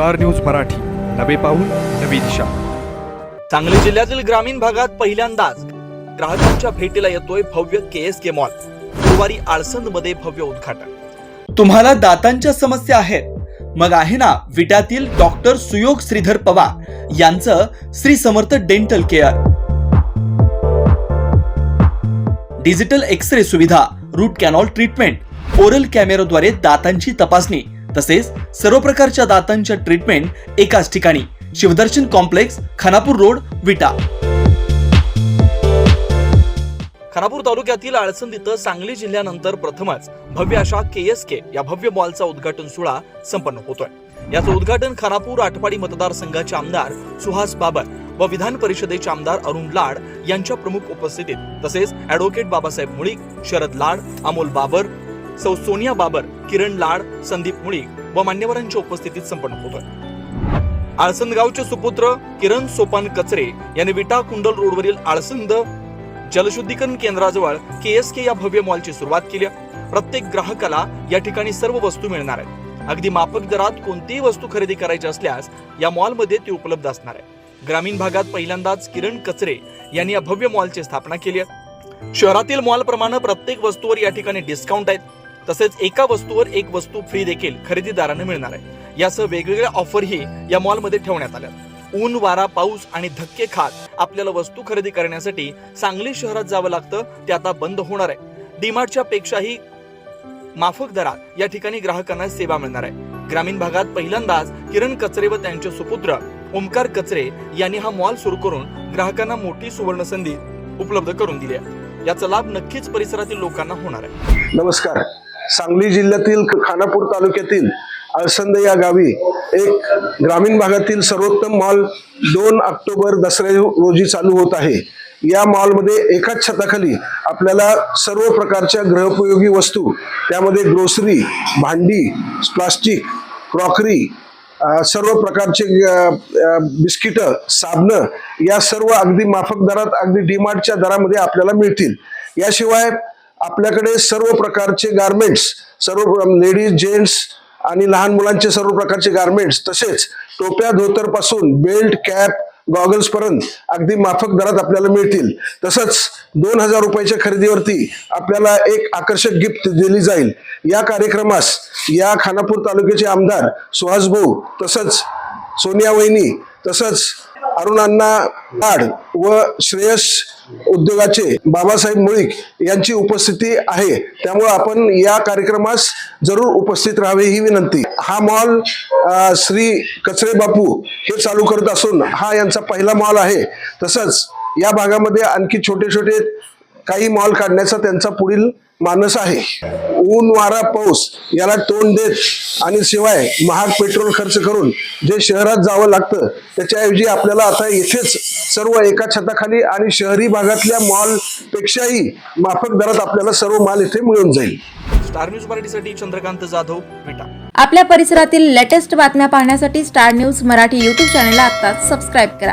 Star news Marathi. नवे पाऊल नवी दिशा. सांगली जिल्ह्यातील ग्रामीण भागात पहिल्यांदाच ग्राहकांच्या भेटीला येतोय भव्य के एस के मॉल. गुरुवारी आळसंदमध्ये भव्य उद्घाटन. तुम्हाला दातांच्या समस्या आहेत. मग आहे ना विट्यातील डॉक्टर सुयोग श्रीधर पवार यांचं Shri Samarth dental care. Digital X ray सुविधा रूट कॅनॉल ट्रीटमेंट ओरल कॅमेराद्वारे दातांची तपासणी तसेच सर्व प्रकारच्या दातांच्या ट्रीटमेंट एकाच ठिकाणी. Shivdarshan complex Khanapur road Vita. Khanapur तालुक्यातील आळसंद इथं सांगली जिल्ह्यानंतर प्रथमच भव्य अशा के एस के या भव्य मॉलचा उद्घाटन सोहळा संपन्न होतोय. याचं उद्घाटन खानापूर आटपाडी मतदारसंघाचे आमदार सुहास बाबर व विधान परिषदेचे आमदार अरुण लाड यांच्या प्रमुख उपस्थितीत तसेच ऍडव्होकेट बाबासाहेब मुळीक शरद लाड अमोल बाबर सौ सोनिया बाबर किरण लाड संदीप मुळीक व मान्यवरांच्या उपस्थितीत संपन्न होतोय. आळसंदगावचे सुपुत्र किरण सोपान कचरे यांनी विटा कुंडल रोडवरील आळसंद जलशुद्धीकरण केंद्राजवळ के एस के या भव्य मॉलची सुरुवात केली प्रत्येक ग्राहकाला या ठिकाणी सर्व वस्तू मिळणार आहेत. अगदी माफक दरात कोणतीही वस्तू खरेदी करायची असल्यास या मॉलमध्ये ती उपलब्ध असणार आहे. ग्रामीण भागात पहिल्यांदाच किरण कचरे यांनी या भव्य मॉलची स्थापना केली आहे. शहरातील मॉलप्रमाणे प्रत्येक वस्तूवर या ठिकाणी डिस्काउंट आहेत. तसेच एका वस्तूवर एक वस्तू फ्री देखील खरेदीदारांना मिळणार आहे. यासह वेगवेगळ्या ऑफरही या मॉलमध्ये ठेवण्यात आल्या ऊन वारा पाऊस आणि धक्के खात आपल्याला वस्तू खरेदी करण्यासाठी सांगली शहरात जावं लागतं ते आता बंद होणार आहे. डीमार्टच्या पेक्षाही माफक दरात या ठिकाणी ग्राहकांना सेवा मिळणार आहे. ग्रामीण भागात पहिल्यांदाच किरण कचरे व त्यांचे सुपुत्र ओमकार कचरे यांनी हा मॉल सुरू करून ग्राहकांना मोठी सुवर्ण संधी उपलब्ध करून दिली आहे. याचा लाभ नक्कीच परिसरातील लोकांना होणार आहे. नमस्कार. सांगली जिल्ह्यातील खानापूर तालुक्यातील अळसंद या गावी एक ग्रामीण भागातील सर्वोत्तम मॉल दोन ऑक्टोबर दसऱ्या रोजी चालू होत आहे. या मॉलमध्ये एकाच छताखाली आपल्याला सर्व प्रकारच्या गृहोपयोगी वस्तू त्यामध्ये ग्रोसरी भांडी प्लास्टिक क्रॉकरी सर्व प्रकारचे बिस्किटं साबणं या सर्व अगदी माफक दरात अगदी डीमार्टच्या दरामध्ये आपल्याला मिळतील. याशिवाय आपल्याकडे सर्व प्रकारचे गारमेंट्स सर्व लेडीज जेंट्स आणि लहान मुलांचे सर्व प्रकारचे गारमेंट्स तसेच टोप्या धोतरपासून बेल्ट कॅप गॉगल्स पर्यंत अगदी माफक दरात आपल्याला मिळतील. तसंच दोन हजार रुपयाच्या खरेदीवरती आपल्याला एक आकर्षक गिफ्ट दिली जाईल. या कार्यक्रमास या खानापूर तालुक्याचे आमदार सुहास भाऊ तसंच सोनिया वहिनी तसंच अरुणांना लाड व श्रेयस उद्योगाचे बाबासाहेब मुळीक यांची उपस्थिती आहे. त्यामुळे आपण या कार्यक्रमास जरूर उपस्थित राहावे ही विनंती. हा मॉल श्री कचरे बापू हे चालू करत असून हा यांचा पहिला मॉल आहे. तसंच या भागामध्ये आणखी छोटे छोटे काही मॉल काढण्याचा त्यांचा पुढील मानस आहे. ऊन वारा पाऊस याला तोंड देत आणि शिवाय महाग पेट्रोल खर्च करून जे शहरात जावं लागतं त्याच्याऐवजी आपल्याला आता इथेच सर्व एका छताखाली आणि शहरी भागातल्या मॉल पेक्षाही माफक दरात आपल्याला सर्व माल इथे मिळून जाईल. स्टार न्यूज मराठीसाठी चंद्रकांत जाधव विटा आपल्या परिसरातील लेटेस्ट बातम्या पाहण्यासाठी स्टार न्यूज मराठी यूट्यूब चॅनलला आत्ताच सबस्क्राईब करा.